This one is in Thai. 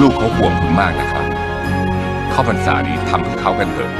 ลูกเขาห่วงคุณมากนะครับ เข้าพรรษานี้ทำกับเขากันเถอะ